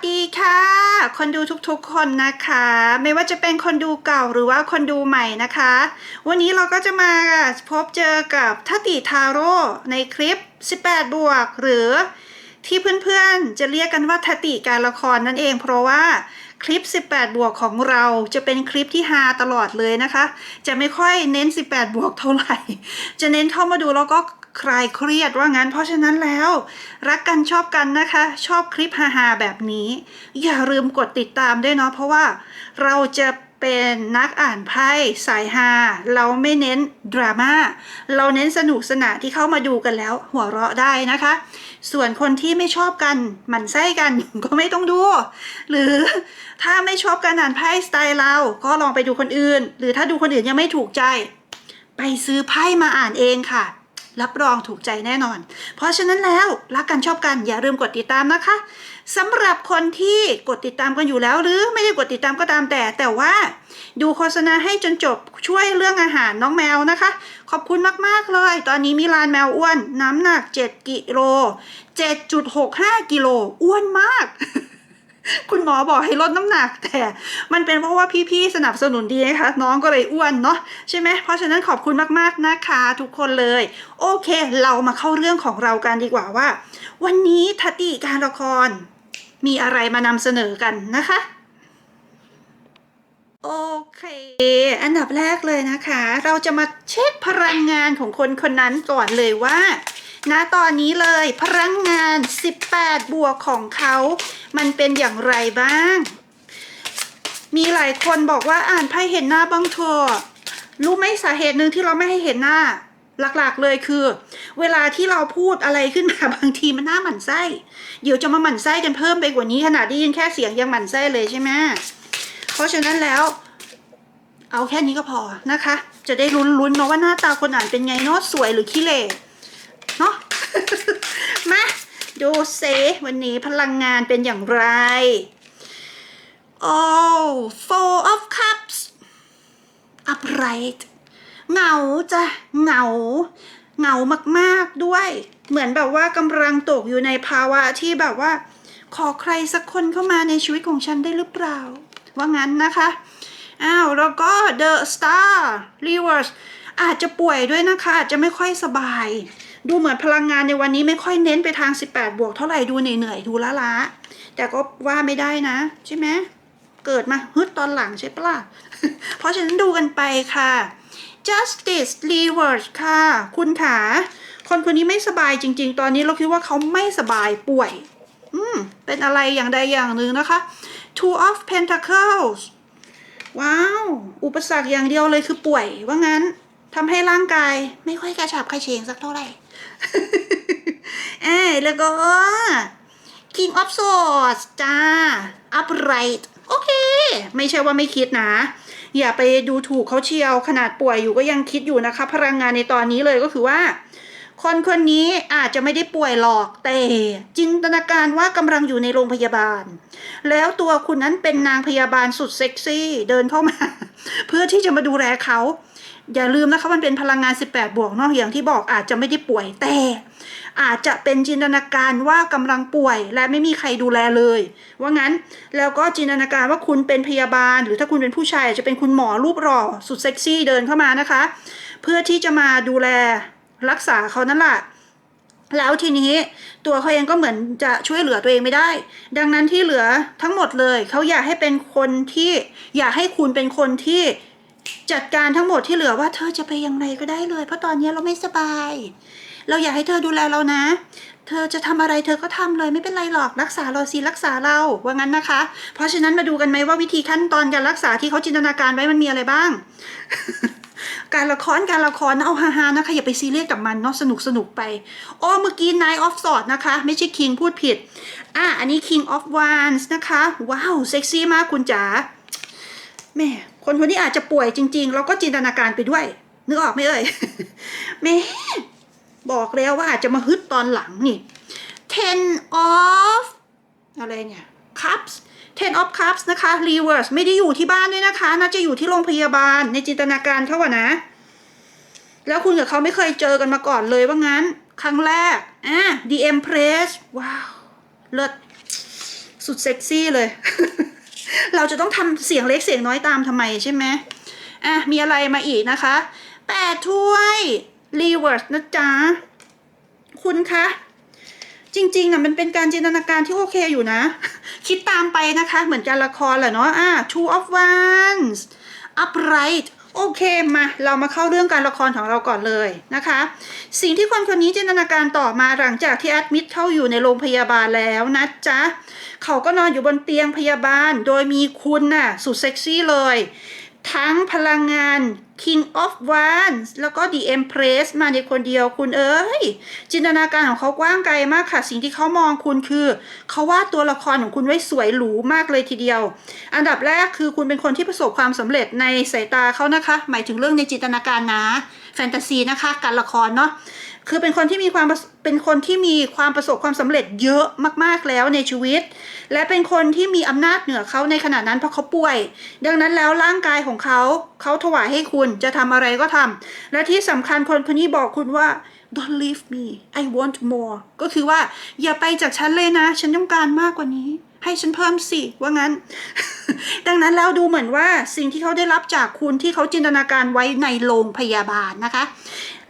วัสดีค่ะ คนดูทุกๆคนนะคะ ไม่ว่าจะเป็นคนดูเก่าหรือว่าคนดูใหม่นะคะ วันนี้เราก็จะมาพบเจอกับทัติทาโร่ในคลิป 18 บวก หรือที่เพื่อนๆจะเรียกกันว่าทติการละครนั่นเอง เพราะว่าคลิป 18 บวกของเราจะเป็นคลิปที่ฮาตลอดเลยนะคะ จะไม่ค่อยเน้น 18 บวกเท่าไหร่ จะเน้นเข้ามาดูแล้วก็ คลายเครียดว่างั้นเพราะฉะนั้นแล้ว รักกันชอบกันนะคะ ชอบคลิปฮาๆแบบนี้ อย่าลืมกดติดตามด้วยเนาะเพราะว่าเราจะเป็นนักอ่านไพ่สายฮาเราไม่เน้นดราม่าเราเน้นสนุกสนานที่เข้ามาดูกันแล้ว หัวเราะได้นะคะ ส่วนคนที่ไม่ชอบกันหมั่นไส้กันก็ไม่ต้องดู หรือถ้าไม่ชอบการอ่านไพ่สไตล์เราก็ลองไปดูคนอื่น หรือถ้าดูคนอื่นยังไม่ถูกใจ ไปซื้อไพ่มาอ่านเองค่ะ รับรองถูกใจแน่นอน เพราะฉะนั้นแล้วรักกันชอบกันอย่าลืมกดติดตามนะคะสำหรับคนที่กดติดตามกันอยู่แล้ว หรือไม่ได้กดติดตามก็ตามแต่ แต่ว่าดูโฆษณาให้จนจบช่วยเรื่องอาหารน้องแมวนะคะ ขอบคุณมาก ๆ เลย ตอนนี้มีร้านแมวอ้วน น้ำหนัก 7 กิโล 7.65 กิโล อ้วนมาก คุณหมอบอกให้ลดน้ำหนัก แต่มันเป็นเพราะว่าพี่ๆสนับสนุนดีนะคะน้องก็เลยอ้วนเนาะใช่ไหมเพราะฉะนั้นขอบคุณมากๆนะคะทุกคนเลย โอเค เรามาเข้าเรื่องของเรากันดีกว่าว่า วันนี้ทัติการละคร มีอะไรมานำเสนอกันนะคะโอเค อันดับแรกเลยนะคะ เราจะมาเช็คพลังงานของคนคนนั้นก่อนเลยว่าณตอนนี้เลยพลังงาน 18 บวกของเขา มันเป็นอย่างไรบ้าง มีหลายคนบอกว่าอ่านไพ่เห็นหน้าบ้างเถอะรู้ไหมสาเหตุหนึ่งที่เราไม่ให้เห็นหน้า หลักๆเลยคือ เวลาที่เราพูดอะไรขึ้นมาบางทีมันหน้าหมั่นไส้ เดี๋ยวจะมาหมั่นไส้กันเพิ่มไปกว่านี้ขนาดได้ยินแค่เสียงยังหมั่นไส้เลยใช่ไหมเพราะฉะนั้นแล้ว เอาแค่นี้ก็พอนะคะ จะได้ลุ้นๆเนาะว่าหน้าตาคนอ่านเป็นไงเนาะสวยหรือขี้เหร่เนาะ ดูเซวันนี้พลังงานเป็นอย่างไร Oh four of cups upright เหงาจ้ะเหงา เหงามากๆด้วย เหมือนแบบว่ากำลังตกอยู่ในภาวะที่แบบว่า ขอใครสักคนเข้ามาในชีวิตของฉันได้หรือเปล่า ว่างั้นนะคะ อ้าว แล้วก็ The Star Reverse อาจจะป่วยด้วยนะคะ อาจจะไม่ค่อยสบาย ดูเหมือนพลังงานในวันนี้ไม่ค่อยเน้นไปทาง 18 บวกเท่าไหร่ดูเหนื่อยๆดูล้าล้าแต่ก็ว่าไม่ได้นะ ใช่ไหมเกิดมาฮึดตอนหลังใช่ปะล่ะ เพราะฉะนั้นดูกันไปค่ะ Justice Reverse ค่ะ คุณขาคนคนนี้ไม่สบายจริง ๆ ตอนนี้เราคิดว่าเขาไม่สบายป่วย อืม เป็นอะไรอย่างใดอย่างหนึ่งนะคะ Two of Pentacles ว้าว อุปสรรคอย่างเดียวเลยคือป่วย ว่างั้นทำให้ร่างกายไม่ค่อยกระฉับกระเฉงสักเท่าไหร่ เอ้แล้วก็ King of Swords จ้า upright โอเค ไม่ใช่ว่าไม่คิดนะ อย่าไปดูถูกเขาเชียวขนาดป่วยอยู่ก็ยังคิดอยู่นะคะ พลังงานในตอนนี้เลยก็คือว่า คนคนนี้อาจจะไม่ได้ป่วยหรอก แต่จินตนาการว่ากำลังอยู่ในโรงพยาบาล แล้วตัวคุณนั้นเป็นนางพยาบาลสุดเซ็กซี่ เดินเข้ามา เพื่อที่จะมาดูแลเขา อย่าลืมนะคะมันเป็นพลังงาน 18 บวกเนอกอย่างที่บอกอาจจะไม่ได้ป่วยแต่ อาจจะเป็นจินตนาการว่ากำลังป่วย และไม่มีใครดูแลเลย ว่างั้นแล้วก็จินตนาการว่าคุณเป็นพยาบาล หรือถ้าคุณเป็นผู้ชายอาจจะเป็นคุณหมอรูปหล่อสุดเซ็กซี่เดินเข้ามานะคะ เพื่อที่จะมาดูแลรักษาเขานั่นแหละแล้วทีนี้ตัวเขาเองก็เหมือนจะช่วยเหลือตัวเองไม่ได้ ดังนั้นที่เหลือทั้งหมดเลย เขาอยากให้เป็นคนที่อยากให้คุณเป็นคนที่ จัดการทั้งหมดที่เหลือว่าเธอจะไปยังไงก็ได้เลย เพราะตอนนี้เราไม่สบาย เราอยากให้เธอดูแลเรานะ เธอจะทำอะไรเธอก็ทำเลยไม่เป็นไรหรอกรักษาเราสิรักษาเราว่างั้นนะคะ เพราะฉะนั้นมาดูกันไหมว่าวิธีขั้นตอนการรักษาที่เขาจินตนาการไว้มันมีอะไรบ้าง การละครการละครเอาฮาๆนะคะอย่าไปซีเรียสกับมันเนาะสนุกสนุกไปโอ้เมื่อกี้ Nine of Swords นะคะ ไม่ใช่ King พูดผิดอะอันนี้ King of Wands นะคะ ว้าวเซ็กซี่มากคุณจ๋า แม่คนคนนี้อาจจะป่วยจริงๆแล้วก็จินตนาการไปด้วย นึกออกไหมเอ่ยแม่บอกแล้วว่าอาจจะมาฮึดตอนหลังนี่ Ten of อะไรเนี่ย cups ten of cups นะคะ reverse ไม่ได้อยู่ที่บ้านด้วยนะคะ น่าจะอยู่ที่โรงพยาบาลในจินตนาการเขาอะนะ แล้วคุณกับเขาไม่เคยเจอกันมาก่อนเลยว่างั้น ครั้งแรก อะ the empress ว้าว เลิศ สุดเซ็กซี่เลย เราจะต้องทำเสียงเล็กเสียงน้อยตามทำไมใช่ไหมอะ มีอะไรมาอีกนะคะแปดถ้วยรีเวิร์สนะจ๊ะ คุณคะจริงๆอะมันเป็นการจินตนาการที่โอเคอยู่นะ คิดตามไปนะคะ เหมือนการละครแหละเนาะอะ two of wands upright โอเคมาเรามาเข้าเรื่องการละครของเราก่อนเลยนะคะ สิ่งที่คนคนนี้จินตนาการต่อมาหลังจากที่แอดมิดเข้าอยู่ในโรงพยาบาลแล้วนะจ๊ะเขาก็นอนอยู่บนเตียงพยาบาล โดยมีคุณน่ะสุดเซ็กซี่เลย ทั้งพลังงาน King of Wands แล้วก็ The Empress มาในคนเดียวคุณเอ้ย จินตนาการของเขากว้างไกลมากค่ะ สิ่งที่เขามองคุณคือ เขาวาดตัวละครของคุณไว้สวยหรูมากเลยทีเดียว อันดับแรกคือคุณเป็นคนที่ประสบความสำเร็จในสายตาเขานะคะ หมายถึงเรื่องในจินตนาการนะ แฟนตาซีนะคะ การละครเนาะ คือเป็นคนที่มีความเป็นคนที่มีความประสบความสำเร็จเยอะมากๆแล้วในชีวิต และเป็นคนที่มีอำนาจเหนือเขาในขณะนั้นเพราะเขาป่วย ดังนั้นแล้วร่างกายของเขาเขาถวายให้คุณจะทำอะไรก็ทำและที่สำคัญคนคนนี้บอกคุณว่า don't leave me I want more ก็คือว่าอย่าไปจากฉันเลยนะ ฉันต้องการมากกว่านี้ ให้ฉันเพิ่มสิว่างั้น ดังนั้นแล้วดูเหมือนว่าสิ่งที่เขาได้รับจากคุณที่เขาจินตนาการไว้ในโรงพยาบาลนะคะ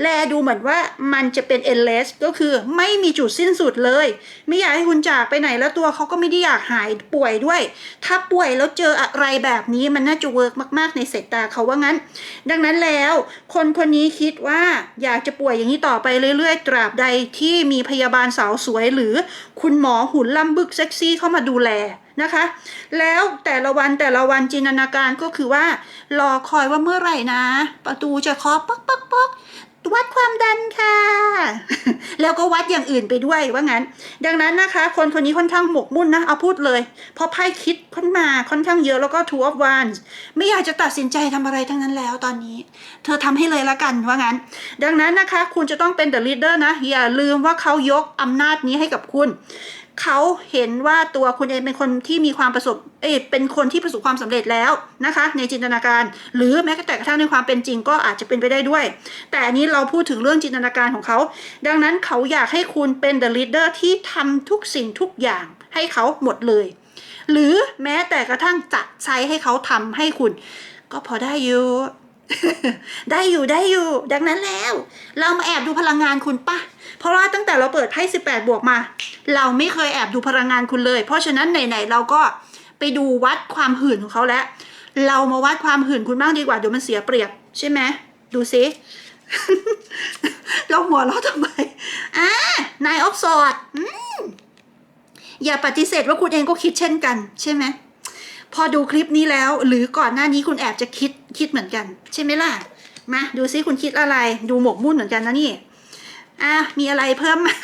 แลดูเหมือนว่ามันจะเป็น endless ก็คือไม่มีจุดสิ้นสุดเลย ไม่อยากให้คุณจากไปไหนแล้วตัวเขาก็ไม่ได้อยากหายป่วยด้วย ถ้าป่วยแล้วเจออะไรแบบนี้มันน่าจะเวิร์กมากๆในสายตาเขาว่างั้น ดังนั้นแล้วคนคนนี้คิดว่าอยากจะป่วยอย่างนี้ต่อไปเรื่อยๆ ตราบใดที่มีพยาบาลสาวสวยหรือคุณหมอหุ่นล่ำบึกเซ็กซี่เข้ามาดูแลนะคะ แล้วแต่ละวันแต่ละวันจินตนาการก็คือว่า รอคอยว่าเมื่อไหร่นะ ประตูจะเคาะป๊อกป๊อกป๊อก วัดความดันค่ะ แล้วก็วัดอย่างอื่นไปด้วยว่างั้น ดังนั้นนะคะ คนคนนี้ค่อนข้างหมกมุ่นนะเอาพูดเลยเพราะไพ่คิดขึ้นมาค่อนข้างเยอะแล้วก็ two of wands ไม่อยากจะตัดสินใจทำอะไรทั้งนั้นแล้วตอนนี้ เธอทำให้เลยละกันว่างั้น ดังนั้นนะคะ คุณจะต้องเป็น the leader นะ อย่าลืมว่าเขายกอำนาจนี้ให้กับคุณ เขาเห็นว่าตัวคุณเองเป็นคนที่มีความประสบ เอยเป็นคนที่ประสบความสำเร็จแล้วนะคะ ในจินตนาการ หรือแม้แต่กระทั่งในความเป็นจริงก็อาจจะเป็นไปได้ด้วย แต่อันนี้เราพูดถึงเรื่องจินตนาการของเขา ดังนั้นเขาอยากให้คุณเป็น the leader ที่ทำทุกสิ่งทุกอย่างให้เขาหมดเลย หรือแม้แต่กระทั่งจัดใช้ให้เขาทำให้คุณ ก็พอได้อยู่ ได้อยู่ได้อยู่ ดังนั้นแล้ว เรามาแอบดูพลังงานคุณปะเพราะว่าตั้งแต่เราเปิดไพ่18 บวกมา เราไม่เคยแอบดูพลังงานคุณเลย เพราะฉะนั้นไหนๆเราก็ไปดูวัดความหื่นของเขาแล้ว เรามาวัดความหื่นคุณบ้างดีกว่าเดี๋ยวมันเสียเปรียบใช่ไหมดูสิเราหัวเราทำไมอ่านายออฟสอดอย่าปฏิเสธว่าคุณเองก็คิดเช่นกัน ใช่ไหม พอดูคลิปนี้แล้ว หรือก่อนหน้านี้คุณแอบจะคิดคิดเหมือนกัน ใช่ไหมล่ะ มาดูซิคุณคิดอะไร ดูหมกมุ่นเหมือนกันนะนี่ อะมีอะไรเพิ่มอะ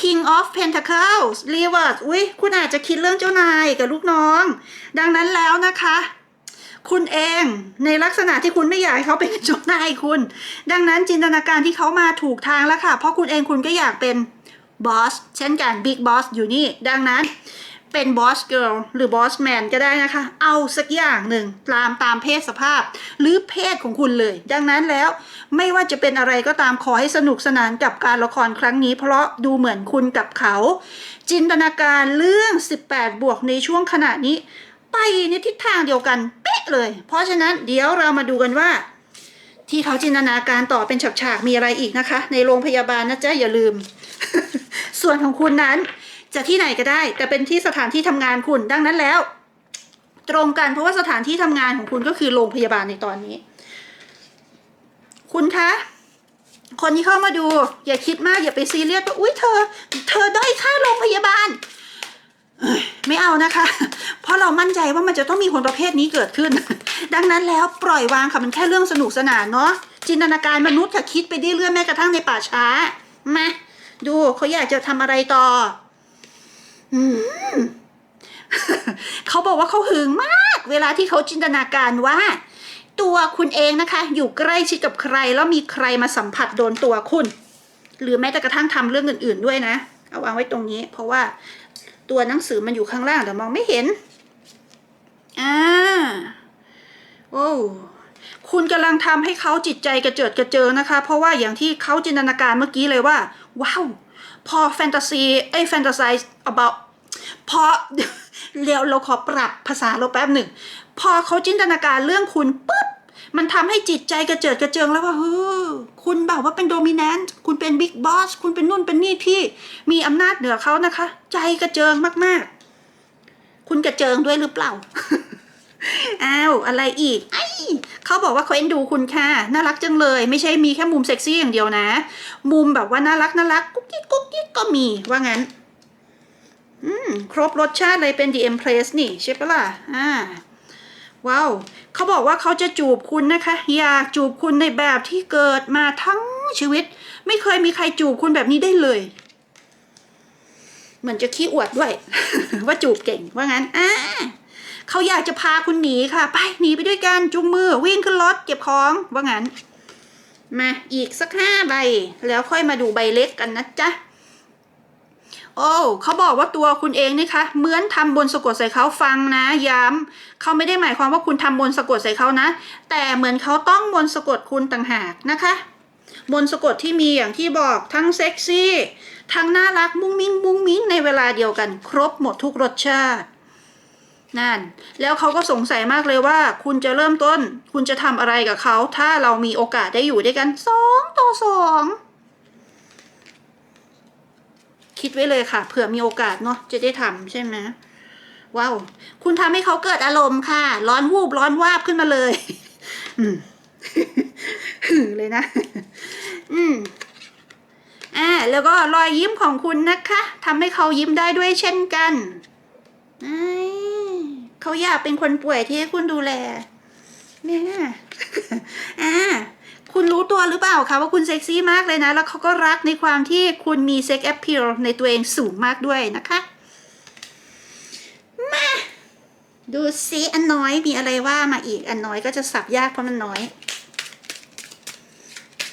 King of Pentacles Reverse อุ้ยคุณอาจจะคิดเรื่องเจ้านายกับลูกน้อง ดังนั้นแล้วนะคะ คุณเองในลักษณะที่คุณไม่อยากให้เขาเป็นเจ้านายคุณ ดังนั้นจินตนาการที่เขามาถูกทางแล้วค่ะ เพราะคุณเองคุณก็อยากเป็นบอสเช่นกันบิ๊กบอสอยู่นี่ ดังนั้น เป็นบอสเกิร์ลหรือบอสแมนก็ได้นะคะ เอาสักอย่างหนึ่งตามตามเพศสภาพ หรือเพศของคุณเลย ดังนั้นแล้วไม่ว่าจะเป็นอะไรก็ตามขอให้สนุกสนานกับการละครครั้งนี้ เพราะดูเหมือนคุณกับเขา จินตนาการเรื่อง 18 บวกในช่วงขณะนี้ ไปในทิศทางเดียวกันเป๊ะเลย เพราะฉะนั้นเดี๋ยวเรามาดูกันว่า ที่เขาจินตนาการต่อเป็นฉากๆมีอะไรอีกนะคะ ในโรงพยาบาลนะจ๊ะอย่าลืม ส่วนของคุณนั้น จะที่ไหนก็ได้ แต่เป็นที่สถานที่ทำงานคุณดังนั้นแล้ว ตรงกันเพราะว่าสถานที่ทำงานของคุณก็คือโรงพยาบาลในตอนนี้ คุณคะคนที่เข้ามาดู อย่าคิดมากอย่าไปซีเรียสว่าอุ้ยเธอ เธอด้อยค่าโรงพยาบาลไม่เอานะคะ เพราะเรามั่นใจว่ามันจะต้องมีคนประเภทนี้เกิดขึ้น ดังนั้นแล้วปล่อยวางค่ะมันแค่เรื่องสนุกสนานเนาะจินตนาการมนุษย์ค่ะคิดไปได้เรื่อยๆแม้กระทั่งในป่าช้ามาดูเขาอยากจะทำอะไรต่อ เขาบอกว่าเขาหึงมาก เวลาที่เขาจินตนาการว่า ตัวคุณเองนะคะ อยู่ใกล้ชิดกับใคร แล้วมีใครมาสัมผัสโดนตัวคุณ หรือแม้แต่กระทั่งทำเรื่องอื่น ๆ ด้วยนะ เอาวางไว้ตรงนี้ เพราะว่าตัวหนังสือมันอยู่ข้างล่างแต่มองไม่เห็นอ่าโอ้คุณกำลังทำให้เขาจิตใจกระเจิดกระเจิงนะคะ เพราะว่าอย่างที่เขาจินตนาการเมื่อกี้เลยว่า ว้าว พอแฟนตาซีไอ้แฟนตาซี about พอเดี๋ยวเราขอปรับภาษาเราแป๊บหนึ่ง พอเขาจินตนาการเรื่องคุณปุ๊บมันทำให้จิตใจกระเจิดกระเจิงแล้วว่าเฮ้อคุณแบบว่าเป็นโดมิ n น n ต์คุณเป็นบิ๊กบอสคุณเป็นนู่นเป็นนี่ที่มีอำนาจเหนือเขานะคะ ใจกระเจิงมาก ๆ คุณกระเจิงด้วยหรือเปล่า อ้าวอะไรอีกไอ้เขาบอกว่าเขาเอ็นดูคุณค่ะ น่ารักจังเลย ไม่ใช่มีแค่มุมเซ็กซี่อย่างเดียวนะ มุมแบบว่าน่ารักน่ารักกุ๊กกิ๊กกุ๊กกิ๊กก็มีว่างั้น อืม ครบรสชาติเลยเป็น The Empress นี่ใช่ปะล่ะอ่าว้าวเขาบอกว่าเขาจะจูบคุณนะคะ อยากจูบคุณในแบบที่เกิดมาทั้งชีวิต ไม่เคยมีใครจูบคุณแบบนี้ได้เลย เหมือนจะขี้อวดด้วย ว่าจูบเก่งว่างั้นอ่า เขาอยากจะพาคุณหนีค่ะ ไปหนีไปด้วยกันจุงมือวิ่งขึ้นรถเก็บของว่างั้น มาอีกสักห้าใบ แล้วค่อยมาดูใบเล็กกันนะจ๊ะโอ้เขาบอกว่าตัวคุณเองนี่คะเหมือนทำบนสะกดใส่เขาฟังนะย้ำเขาไม่ได้หมายความว่าคุณทำบนสะกดใส่เขานะ แต่เหมือนเขาต้องบนสะกดคุณต่างหากนะคะบนสะกดที่มีอย่างที่บอกทั้งเซ็กซี่ ทั้งน่ารักมุ้งมิ้งมุ้งมิ้งในเวลาเดียวกัน ครบหมดทุกรสชาติ นั่น แล้วเขาก็สงสัยมากเลยว่า คุณจะเริ่มต้น คุณจะทำอะไรกับเขา ถ้าเรามีโอกาสได้อยู่ด้วยกันสองต่อสองคิดไว้เลยค่ะ เผื่อมีโอกาสเนาะจะได้ทำใช่ไหมว้าว คุณทำให้เขาเกิดอารมณ์ค่ะ ร้อนวูบร้อนวาบขึ้นมาเลย อืมหือเลยนะ อืมอ่าแล้วก็รอยยิ้มของคุณนะคะทำให้เขายิ้มได้ด้วยเช่นกันอ้ เขาอยากเป็นคนป่วยที่ให้คุณดูแล เนี่ยอ่าคุณรู้ตัวหรือเปล่าคะว่าคุณเซ็กซี่มากเลยนะ แล้วเขาก็รักในความที่คุณมีเซ็กแอ p พิลในตัวเองสูงมากด้วยนะคะ มา ดูซิอันน้อยมีอะไรว่ามาอีกอันน้อยก็จะสับยากเพราะมันน้อย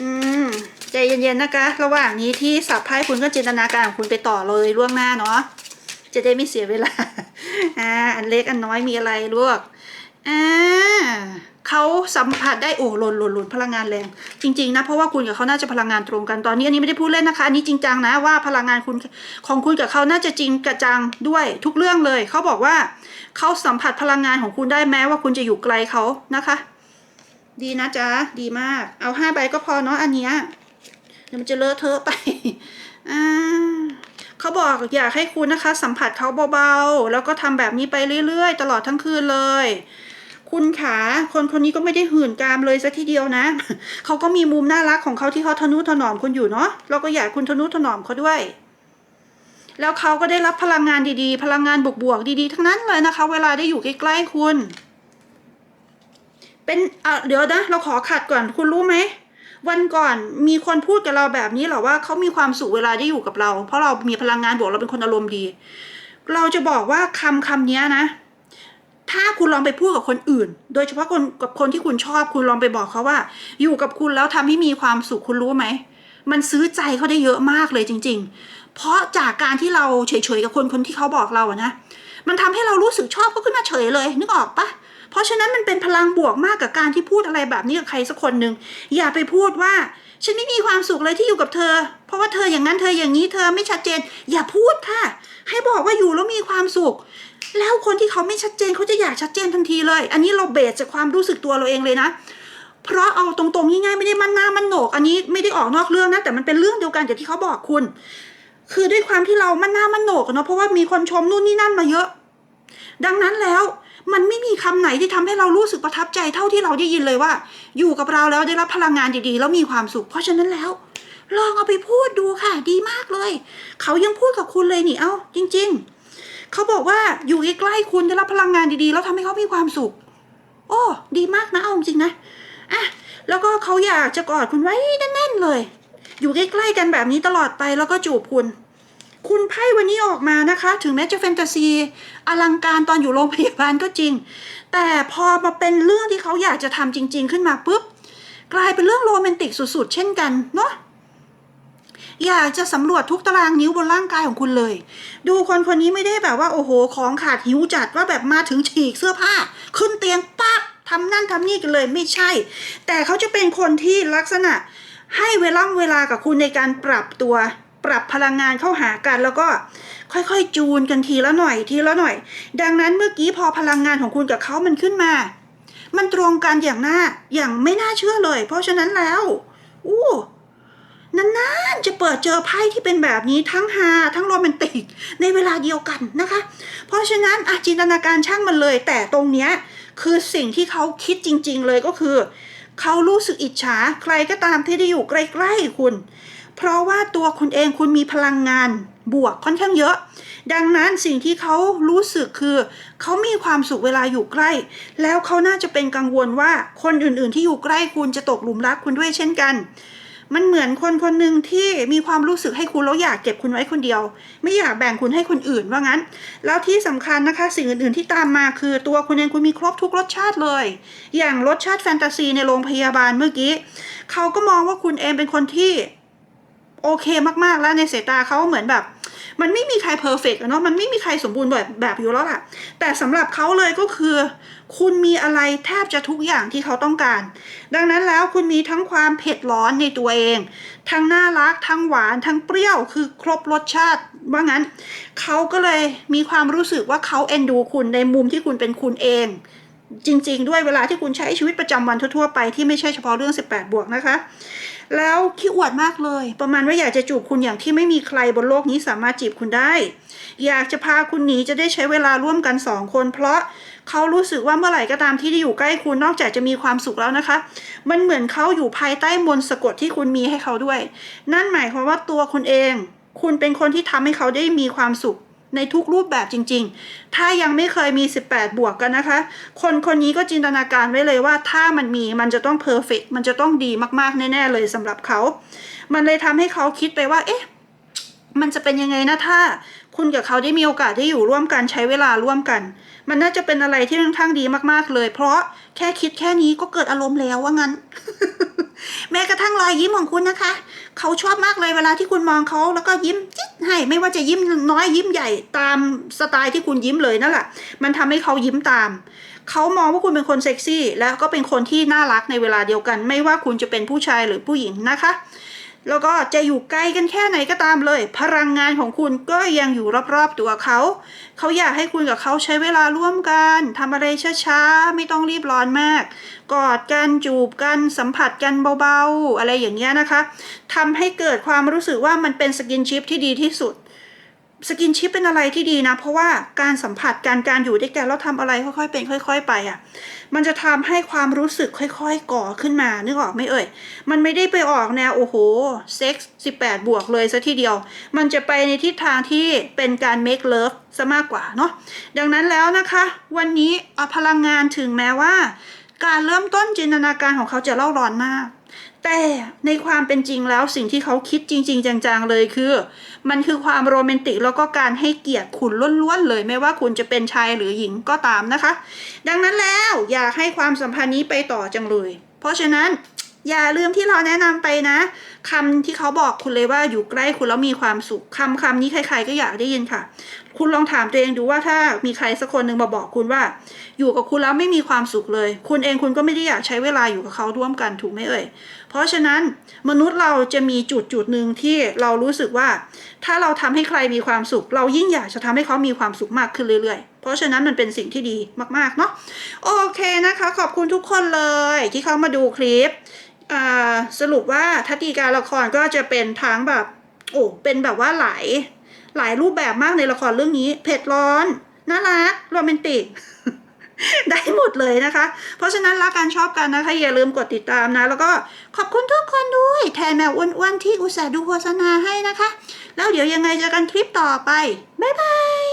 อืมใจเย็นๆนะคะ ระหว่างนี้ที่สับไพ่คุณก็จินตนาการของคุณไปต่อเลยล่วงหน้าเนาะจะได้ไม่เสียเวลา อ่าอันเล็กอันน้อยมีอะไรลวกอ่าเขาสัมผัสได้โอ้หล่นหล่นหล่นพลังงานแรง จริง ๆ นะ เพราะว่าคุณกับเขาน่าจะพลังงานตรงกันตอนนี้อันนี้ไม่ได้พูดเล่นนะคะอันนี้จริงจังนะว่าพลังงานคุณของคุณกับเขาน่าจะจริงกระจังด้วยทุกเรื่องเลยเขาบอกว่าเขาสัมผัสพลังงานของคุณได้แม้ว่าคุณจะอยู่ไกลเขานะคะ ดีนะจ๊ะดีมาก เอาห้าใบก็พอเนาะอันเนี้ยเดี๋ยวมันจะเลอะเทอะไปอ่า เขาบอกอยากให้คุณนะคะ สัมผัสเขาเบาๆ แล้วก็ทำแบบนี้ไปเรื่อยๆ ตลอดทั้งคืนเลย คุณขาคนคนนี้ก็ไม่ได้หื่นกามเลยสักทีเดียวนะเขาก็มีมุมน่ารักของเขาที่เขาทนุถนอมคุณอยู่เนาะเราก็อยากคุณทนุถนอมเขาด้วย แล้วเขาก็ได้รับพลังงานดีๆ พลังงานบวกๆดีๆ ทั้งนั้นเลยนะคะ เวลาได้อยู่ใกล้ๆคุณ เป็นอะเดี๋ยวนะ เราขอขัดก่อนคุณรู้ไหม วันก่อนมีคนพูดกับเราแบบนี้หรอว่าเขามีความสุขเวลาได้อยู่กับเรา เพราะเรามีพลังงานบวกเราเป็นคนอารมณ์ดี เราจะบอกว่าคำคำนี้นะ ถ้าคุณลองไปพูดกับคนอื่น โดยเฉพาะคนกับคนที่คุณชอบ คุณลองไปบอกเขาว่า อยู่กับคุณแล้วทำให้มีความสุขคุณรู้ไหมมันซื้อใจเขาได้เยอะมากเลยจริง ๆ เพราะจากการที่เราเฉยๆกับคนคนที่เขาบอกเราอะนะ มันทำให้เรารู้สึกชอบเขาขึ้นมาเฉยเลย นึกออกปะ เพราะฉะนั้นมันเป็นพลังบวกมากกับการที่พูดอะไรแบบนี้กับใครสักคนหนึ่งอย่าไปพูดว่าฉันไม่มีความสุขเลยที่อยู่กับเธอ เพราะว่าเธออย่างนั้นเธออย่างนี้เธอไม่ชัดเจน อย่าพูดค่ะ ให้บอกว่าอยู่แล้วมีความสุข แล้วคนที่เขาไม่ชัดเจนเขาจะอยากชัดเจนทันทีเลย อันนี้เราเบสจากความรู้สึกตัวเราเองเลยนะเพราะเอาตรงๆง่ายๆไม่ได้มันหน้ามันโหนก อันนี้ไม่ได้ออกนอกเรื่องนะแต่มันเป็นเรื่องเดียวกันกับที่เขาบอกคุณ คือด้วยความที่เรามันหน้ามันโหนกเนาะเพราะว่ามีคนชมนู่นนี่นั่นมาเยอะ ดังนั้นแล้ว มันไม่มีคำไหนที่ทำให้เรารู้สึกประทับใจเท่าที่เราได้ยินเลยว่า อยู่กับเราแล้วได้รับพลังงานดีๆ แล้วมีความสุข เพราะฉะนั้นแล้ว ลองเอาไปพูดดูค่ะ ดีมากเลย เขายังพูดกับคุณเลยนี่เอ้าจริง ๆ เขาบอกว่าอยู่ใกล้ๆคุณได้รับพลังงานดีๆ แล้วทำให้เขามีความสุข โอ้ดีมากนะเอาจริงนะอะแล้วก็เขาอยากจะกอดคุณไว้แน่นๆเลย อยู่ใกล้ๆกันแบบนี้ตลอดไปแล้วก็จูบคุณ คุณไพ่วันนี้ออกมานะคะ ถึงแม้จะแฟนตาซี อลังการตอนอยู่โรงพยาบาลก็จริง แต่พอมาเป็นเรื่องที่เขาอยากจะทำจริง ๆ ขึ้นมาปุ๊บ กลายเป็นเรื่องโรแมนติกสุด ๆ เช่นกันเนาะอยากจะสำรวจทุกตารางนิ้วบนร่างกายของคุณเลย ดูคนคนนี้ไม่ได้แบบว่าโอ้โห ของขาดหิวจัดว่าแบบมาถึงฉีกเสื้อผ้า ขึ้นเตียงปั๊บทำนั่นทำนี่กันเลยไม่ใช่ แต่เขาจะเป็นคนที่ลักษณะให้เวลาเวลากับคุณในการปรับตัว ปรับพลังงานเข้าหากัน แล้วก็ค่อยๆ จูนกันทีละหน่อยทีละหน่อย ดังนั้นเมื่อกี้พอพลังงานของคุณกับเขามันขึ้นมา มันตรงกันอย่างน่าอย่างไม่น่าเชื่อเลย เพราะฉะนั้นแล้วอู้นานๆจะเปิดเจอไพ่ที่เป็นแบบนี้ทั้งฮาทั้งโรแมนติกในเวลาเดียวกันนะคะ เพราะฉะนั้นอจินตนาการช่างมันเลย แต่ตรงเนี้ยคือสิ่งที่เขาคิดจริง ๆ เลยก็คือ เขารู้สึกอิจฉาใครก็ตามที่ได้อยู่ใกล้ๆคุณ เพราะว่าตัวคุณเองคุณมีพลังงานบวกค่อนข้างเยอะ ดังนั้นสิ่งที่เขารู้สึกคือ เขามีความสุขเวลาอยู่ใกล้ แล้วเขาน่าจะเป็นกังวลว่าคนอื่นๆ ที่อยู่ใกล้คุณจะตกหลุมรักคุณด้วยเช่นกัน มันเหมือนคนคนหนึ่งที่มีความรู้สึกให้คุณแล้วอยากเก็บคุณไว้คนเดียว ไม่อยากแบ่งคุณให้คนอื่นว่างั้น แล้วที่สำคัญนะคะสิ่งอื่นๆที่ตามมาคือตัวคุณเองคุณมีครบทุกรสชาติเลย อย่างรสชาติแฟนตาซีในโรงพยาบาลเมื่อกี้เขาก็มองว่าคุณเองเป็นคนที่โอเคมากๆแล้วในสายตาเขาเหมือนแบบ มันไม่มีใครเพอร์เฟกต์เนาะมันไม่มีใครสมบูรณ์แบบแบบอยู่แล้วล่ะ แต่สำหรับเขาเลยก็คือ คุณมีอะไรแทบจะทุกอย่างที่เขาต้องการ ดังนั้นแล้วคุณมีทั้งความเผ็ดร้อนในตัวเอง ทั้งน่ารัก ทั้งหวาน ทั้งเปรี้ยว คือครบรสชาติ ว่างั้น เขาก็เลยมีความรู้สึกว่าเขาเอ็นดูคุณในมุมที่คุณเป็นคุณเองจริง ๆ ด้วยเวลาที่คุณใช้ชีวิตประจำวันทั่ว ๆ ไปที่ไม่ใช่เฉพาะเรื่อง 18 บวกนะคะ แล้วขี้อวดมากเลย ประมาณว่าอยากจะจูบคุณอย่างที่ไม่มีใครบนโลกนี้สามารถจีบคุณได้ อยากจะพาคุณหนีจะได้ใช้เวลาร่วมกันสองคน เพราะเขารู้สึกว่าเมื่อไหร่ก็ตามที่ได้อยู่ใกล้คุณนอกจากจะมีความสุขแล้วนะคะ มันเหมือนเขาอยู่ภายใต้มนต์สะกดที่คุณมีให้เขาด้วย นั่นหมายความว่าตัวคุณเอง คุณเป็นคนที่ทำให้เขาได้มีความสุข ในทุกรูปแบบจริง ๆ ถ้ายังไม่เคยมี 18 บวกกันนะคะ คนคนนี้ก็จินตนาการไว้เลยว่า ถ้ามันมีมันจะต้องเพอร์เฟกมันจะต้องดีมากๆ แน่ ๆ เลยสำหรับเขา มันเลยทำให้เขาคิดไปว่า เอ๊ะ มันจะเป็นยังไงนะถ้า คุณกับเขาได้มีโอกาสได้อยู่ร่วมกันใช้เวลาร่วมกัน มันน่าจะเป็นอะไรที่ค่อนข้างดีมากๆเลย เพราะแค่คิดแค่นี้ก็เกิดอารมณ์แล้วว่างั้น แม้กระทั่งรอยยิ้มของคุณนะคะ เขาชอบมากเลยเวลาที่คุณมองเขาแล้วก็ยิ้มจิ๊ดให้ไม่ว่าจะยิ้มน้อยยิ้มใหญ่ตามสไตล์ที่คุณยิ้มเลยนั่นแหละมันทำให้เขายิ้มตาม เขามองว่าคุณเป็นคนเซ็กซี่ แล้วก็เป็นคนที่น่ารักในเวลาเดียวกัน ไม่ว่าคุณจะเป็นผู้ชายหรือผู้หญิงนะคะ แล้วก็จะอยู่ไกลกันแค่ไหนก็ตามเลย พลังงานของคุณก็ยังอยู่รอบๆตัวเขา เขาอยากให้คุณกับเขาใช้เวลาร่วมกันทำอะไรช้าๆ ไม่ต้องรีบร้อนมาก กอดกันจูบกันสัมผัสกันเบาๆ อะไรอย่างเงี้ยนะคะทำให้เกิดความรู้สึกว่ามันเป็นสกินชิพที่ดีที่สุด สกินชิปเป็นอะไรที่ดีนะ เพราะว่าการสัมผัสการการอยู่ด้วยกันแล้วทำอะไรค่อยๆเป็นค่อย ๆ ไปอะ มันจะทำให้ความรู้สึกค่อยๆ ก่อขึ้นมานึกออกไหมเอ่ย มันไม่ได้ไปออกแนวโอ้โหเซ็กซ์18บวกเลยซะทีเดียว มันจะไปในทิศทางที่เป็นการ make love ซะมากกว่าเนาะดังนั้นแล้วนะคะ วันนี้เอาพลังงานถึงแม้ว่า การเริ่มต้นจินตนาการของเขาจะเล่าร้อนมาก แต่ในความเป็นจริงแล้วสิ่งที่เขาคิดจริง ๆ จังๆเลยคือ มันคือความโรแมนติกแล้วก็การให้เกียรติคุณล้วนๆเลยไม่ว่าคุณจะเป็นชายหรือหญิงก็ตามนะคะ ดังนั้นแล้วอยากให้ความสัมพันธ์นี้ไปต่อจังเลย เพราะฉะนั้น อย่าลืมที่เราแนะนำไปนะคำที่เขาบอกคุณเลยว่าอยู่ใกล้คุณแล้วมีความสุขคำคำนี้ใครๆก็อยากได้ยินค่ะ คุณลองถามตัวเองดูว่าถ้ามีใครสักคนหนึ่งมาบอกคุณว่า อยู่กับคุณแล้วไม่มีความสุขเลย คุณเองคุณก็ไม่ได้อยากใช้เวลาอยู่กับเขาร่วมกันถูกไหมเอ่ยเพราะฉะนั้นมนุษย์เราจะมีจุดจุดหนึ่งที่เรารู้สึกว่า ถ้าเราทำให้ใครมีความสุข เรายิ่งอยากจะทำให้เขามีความสุขมากขึ้นเรื่อยๆเพราะฉะนั้นมันเป็นสิ่งที่ดีมาก ๆ เนาะโอเคนะคะ ขอบคุณทุกคนเลยที่เข้ามาดูคลิป สรุปว่าทัศนีการละครก็จะเป็นทั้งแบบโอ้เป็นแบบว่าหลายหลายรูปแบบมากในละครเรื่องนี้ เผ็ดร้อนน่ารักโรแมนติกได้หมดเลยนะคะ เพราะฉะนั้นรักกันชอบกันนะคะ อย่าลืมกดติดตามนะ แล้วก็ขอบคุณทุกคนด้วย แทนแมวอ้วนๆที่อุตส่าห์ดูโฆษณาให้นะคะ แล้วเดี๋ยวยังไงเจอกันคลิปต่อไป บ๊ายบาย